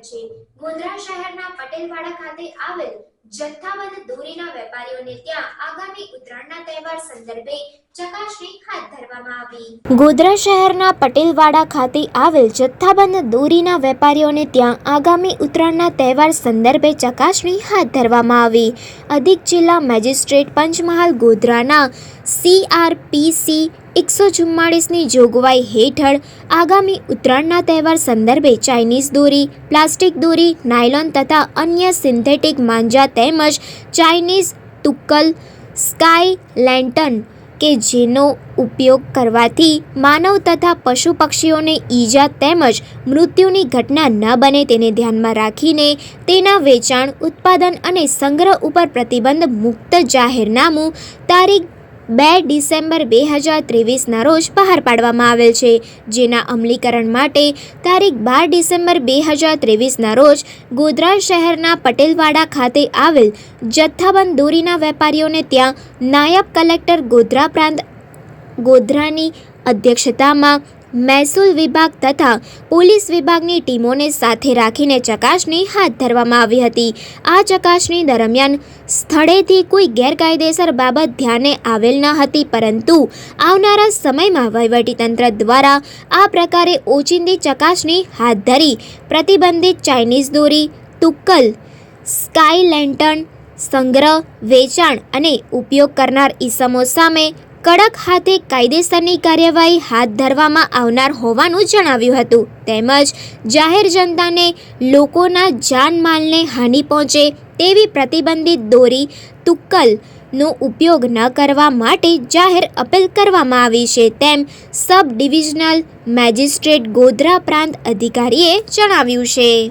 છે. ગોધરા શહેરના પટેલવાડા ખાતે આવેલ જથ્થાબંધ દોરીના વેપારીઓને ત્યાં આગામી ઉત્તરાયણના તહેવાર સંદર્ભે ચકાસણી હાથ ધરવામાં આવી. ગોધરા શહેરના પટેલવાડા ખાતે આવેલ જથ્થાબંધ દોરીના વેપારીઓને ત્યાં આગામી ઉત્તરાયણના તહેવાર સંદર્ભે ચકાસણી હાથ ધરવામાં આવી. અધિક જિલ્લા મેજિસ્ટ્રેટ પંચમહાલ ગોધરાના સીઆરપીસી એકસો ચુમ્માળીસની જોગવાઈ હેઠળ આગામી ઉત્તરાયણના તહેવાર સંદર્ભે ચાઇનીઝ દોરી, પ્લાસ્ટિક દોરી, નાયલોન તથા અન્ય સિન્થેટિક માંજા તેમજ ચાઇનીઝ તુક્કલ, સ્કાય લેન્ટન કે જેનો ઉપયોગ કરવાથી માનવ તથા પશુ પક્ષીઓને ઈજા તેમજ મૃત્યુની ઘટના ન બને તેને ધ્યાનમાં રાખીને તેના વેચાણ, ઉત્પાદન અને સંગ્રહ ઉપર પ્રતિબંધ મુક્ત જાહેરનામું તારીખ બે ડિસેમ્બર બે હજાર ત્રેવીસના રોજ બહાર પાડવામાં આવેલ છે. જેના અમલીકરણ માટે તારીખ બાર ડિસેમ્બર બે હજાર ત્રેવીસના રોજ ગોધરા શહેરના પટેલવાડા ખાતે આવેલ જથ્થાબંધ દોરીના વેપારીઓને ત્યાં નાયબ કલેક્ટર ગોધરા પ્રાંત ગોધરાની અધ્યક્ષતામાં મહેસૂલ વિભાગ તથા પોલીસ વિભાગની ટીમોને સાથે રાખીને ચકાસણી હાથ ધરવામાં આવી હતી. આ ચકાસણી દરમિયાન સ્થળેથી કોઈ ગેરકાયદેસર બાબત ધ્યાને આવેલ ન હતી, પરંતુ આવનારા સમયમાં વહીવટીતંત્ર દ્વારા આ પ્રકારે ઓચિંતી ચકાસણી હાથ ધરી પ્રતિબંધિત ચાઇનીઝ દોરી, તુક્કલ, સ્કાય લેન્ટર્ન સંગ્રહ, વેચાણ અને ઉપયોગ કરનાર ઈસમો સામે કડક હાથે કાયદેસરની કાર્યવાહી હાથ ધરવામાં આવનાર હોવાનું જણાવ્યું હતું. તેમજ જાહેર જનતાને લોકોના જાનમાલને હાનિ પહોંચે તેવી પ્રતિબંધિત દોરી તુક્કલનો ઉપયોગ ન કરવા માટે જાહેર અપીલ કરવામાં આવી છે તેમ સબ ડિવિઝનલ મેજિસ્ટ્રેટ ગોધરા પ્રાંત અધિકારીએ જણાવ્યું છે.